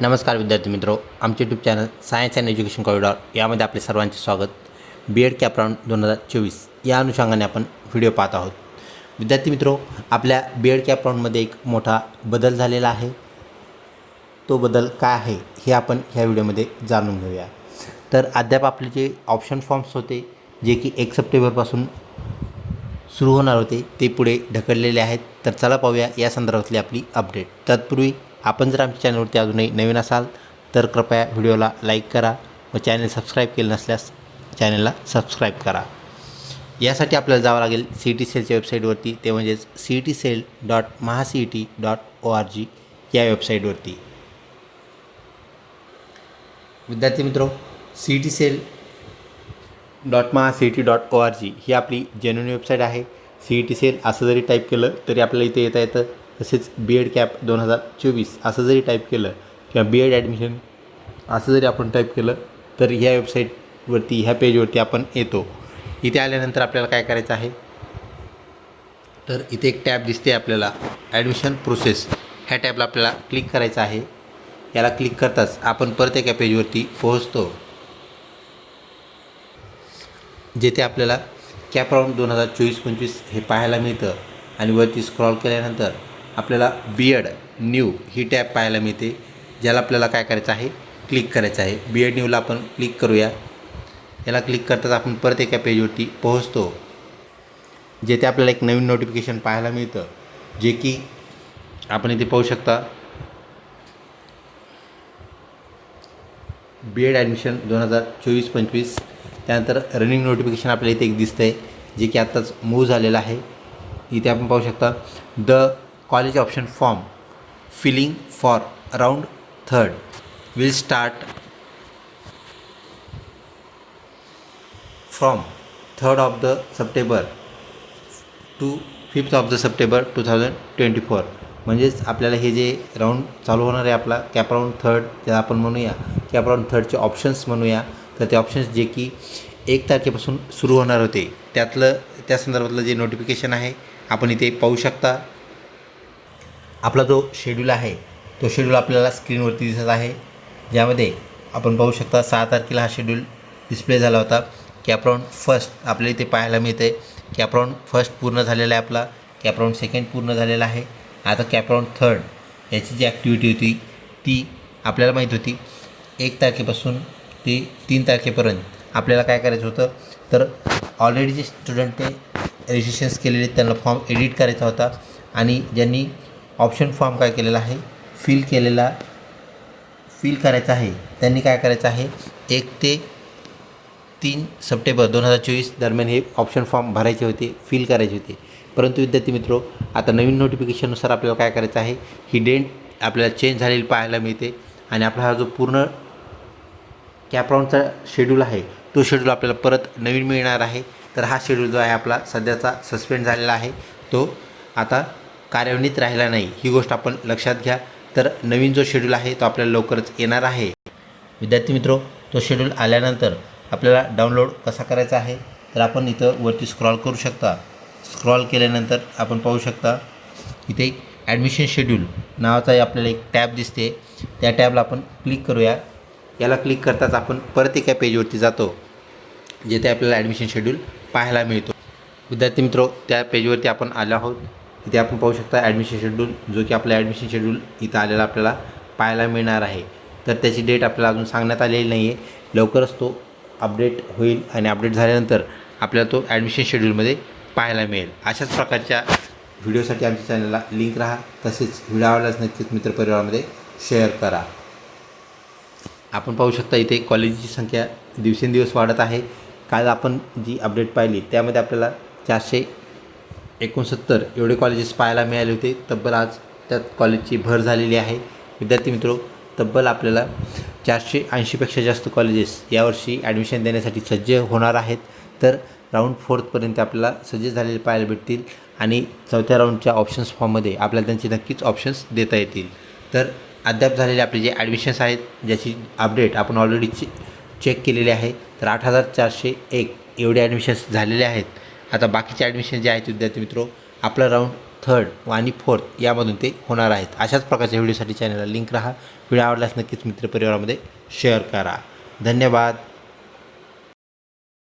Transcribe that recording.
नमस्कार विद्यार्थी मित्रो आमचे YouTube channel science and education corridor यामध्ये आपले सर्वांचे स्वागत. बी एड कॅपराऊंड दोन हजार चोवीस या अनुषंगाने आपण व्हिडिओ पाहत आहोत. विद्यार्थी मित्रो आपल्या बी एड कॅप राऊंडमध्ये एक मोठा बदल झालेला आहे. तो बदल काय आहे हे आपण ह्या व्हिडिओमध्ये जाणून घेऊया. तर अद्याप आपले जे ऑप्शन फॉर्म्स होते जे की एक सप्टेंबरपासून सुरू होणार होते ते पुढे ढकललेले आहेत. तर चला पाहूया या संदर्भातली आपली अपडेट तत्पूर्वी आपण जर आमच्या चॅनलवरती अजूनही नवीन असाल तर कृपया व्हिडिओला लाईक करा व चॅनल सबस्क्राईब केलं नसल्यास चॅनलला सबस्क्राईब करा. यासाठी आपल्याला जावं लागेल सी टी सेलच्या वेबसाईटवरती ते म्हणजेच C T cell dot maha C E T dot O R G या वेबसाईटवरती. विद्यार्थी मित्रो C T cell dot maha C T dot O R G ही आपली जेन्युन वेबसाईट आहे. सी ई टी सेल असं जरी टाईप केलं तरी आपल्याला इथे येता येतं. तसेच बी एड कॅप दोन हजार चोवीस असं जरी टाईप केलं किंवा बी एड ॲडमिशन असं जरी आपण टाईप केलं तर ह्या वेबसाईटवरती ह्या पेजवरती आपण येतो. इथे आल्यानंतर आपल्याला काय करायचं आहे? तर इथे एक टॅब दिसते आपल्याला ॲडमिशन प्रोसेस ह्या टॅबला आपल्याला क्लिक करायचं आहे. याला क्लिक करताच आपण परत एका पेजवरती पोहोचतो. जेथे आपल्याला कॅप राऊंड दोन हजार चोवीस पंचवीस हे पाहायला मिळतं. आणि वरती स्क्रॉल केल्यानंतर आपल्याला बी एड न्यू ही टॅब पाहायला मिळते. ज्याला आपल्याला काय करायचं आहे? क्लिक करायचं आहे. बी एड न्यूला आपण क्लिक करूया. याला क्लिक करताच आपण परत एका पेजवरती पोहोचतो. जेथे आपल्याला एक नवीन नोटिफिकेशन पाहायला मिळतं. जे की आपण इथे पाहू शकता. बी एड ॲडमिशन दोन हजार चोवीस पंचवीस. त्यानंतर रनिंग नोटिफिकेशन आपल्याला इथे एक दिसतं आहे जे की आत्ताच मूव्ह झालेलं आहे. इथे आपण पाहू शकता. The college option form filling for round third. Will start from third of the September to fifth of the September two thousand twenty four म्हणजेच आपल्याला हे जे राऊंड चालू होणार आहे आपला कॅप राऊंड थर्ड ज्याला आपण म्हणूया. कॅप राऊंड थर्डचे ऑप्शन्स म्हणूया. तर ते ऑप्शन्स जे की एक तारखेपासून सुरू होणार होते. त्यातलं त्या संदर्भातलं जे नोटिफिकेशन आहे आपण इथे पाहू शकता. आपला जो शेड्यूल आहे तो शेड्यूल आपल्याला स्क्रीनवरती दिसत आहे. ज्यामध्ये आपण पाहू शकता सहा तारखेला हा शेड्यूल डिस्प्ले झाला होता. कॅपराऊंड फर्स्ट आपल्याला इथे पाहायला मिळते. कॅपराऊंड फर्स्ट पूर्ण झालेला आहे आपला. कॅपराऊंड सेकंड पूर्ण झालेला आहे. आता कॅपराऊंड थर्ड याची जी ॲक्टिव्हिटी होती ती आपल्याला माहीत होती. एक तारखेपासून ते तीन तारखेपर्यंत आपल्याला काय करायचं होतं? तर ऑलरेडी जे स्टुडंटने रजिस्ट्रेशन्स केलेले त्यांना फॉर्म एडिट करायचा होता. आणि ज्यांनी ऑप्शन फॉर्म काय केलेला आहे? फिल केलेला फिल करायचा आहे. त्यांनी काय करायचं आहे? एक ते तीन सप्टेंबर दोन हजार चोवीस दरम्यान हे ऑप्शन फॉर्म भरायचे होते फिल करायचे होते. परंतु विद्यार्थी मित्रो आता नवीन नोटिफिकेशननुसार आपल्याला काय करायचं आहे? ही डेट आपल्याला चेंज झालेली पाहायला मिळते आणि आपला हा जो पूर्ण कॅप राऊंडचा शेड्यूल आहे तो शेड्यूल आपल्याला परत नवीन मिळणार आहे. तर हा शेड्यूल जो आहे आपला सध्याचा सस्पेंड झालेला आहे. तो आता कार्यान्वित राहिला नाही ही गोष्ट आपण लक्षात घ्या. तर नवीन जो शेड्यूल आहे तो आपल्याला लवकरच येणार आहे. विद्यार्थी मित्रो तो शेड्यूल आल्यानंतर आपल्याला डाउनलोड कसा करायचा आहे तर आपण इथं वरती स्क्रॉल करू शकता. स्क्रॉल केल्यानंतर आपण पाहू शकता इथे ॲडमिशन शेड्यूल नावाचा आपल्याला एक टॅब दिसते. त्या टॅबला आपण क्लिक करूया. याला क्लिक करताच आपण परत एका पेजवरती जातो जेथे आपल्याला ॲडमिशन शेड्यूल पाहायला मिळतो. विद्यार्थी मित्रो त्या पेजवरती आपण आलो आहोत. इथे आपण पाहू शकता ॲडमिशन शेड्यूल जो की आपला ॲडमिशन शेड्यूल इथं आलेला आपल्याला पाहायला मिळणार आहे. तर त्याची डेट आपल्याला अजून सांगण्यात आलेली नाही आहे लवकरच तो अपडेट होईल आणि अपडेट झाल्यानंतर आपल्याला तो ॲडमिशन शेड्यूलमध्ये पाहायला मिळेल. अशाच प्रकारच्या व्हिडिओसाठी आमच्या चॅनलला लिंक राहा. तसेच व्हिडिओ आवडल्यास नक्कीच मित्रपरिवारामध्ये शेअर करा. आपण पाहू शकता इथे कॉलेजची संख्या दिवसेंदिवस वाढत आहे. काल आपण जी अपडेट पाहिली त्यामध्ये आपल्याला चारशे एकोणसत्तर एवढे कॉलेजेस पाहायला मिळाले होते. तब्बल आज त्यात कॉलेजची भर झालेली आहे. विद्यार्थी मित्रो तब्बल आपल्याला चारशे ऐंशीपेक्षा जास्त कॉलेजेस यावर्षी ॲडमिशन देण्यासाठी सज्ज होणार आहेत. तर राऊंड फोर्थपर्यंत आपल्याला सज्ज झालेले पाहायला भेटतील आणि चौथ्या राऊंडच्या ऑप्शन्स फॉर्ममध्ये आपल्याला त्यांचे नक्कीच ऑप्शन्स देता येतील. तर अद्याप झालेले आपले जे ॲडमिशन्स आहेत ज्याची अपडेट आपण ऑलरेडी चे चेक केलेले आहे तर आठ हजार चारशे एक एवढे ॲडमिशन्स झालेले आहेत. आता बाकीचे ॲडमिशन जे आहेत विद्यार्थी मित्रो आपला राऊंड थर्ड आणि फोर्थ यामधून ते होणार आहेत. अशाच प्रकारच्या व्हिडिओसाठी चॅनलला लिंक राहा. व्हिडिओ आवडल्यास नक्कीच मित्रपरिवारामध्ये शेअर करा. धन्यवाद.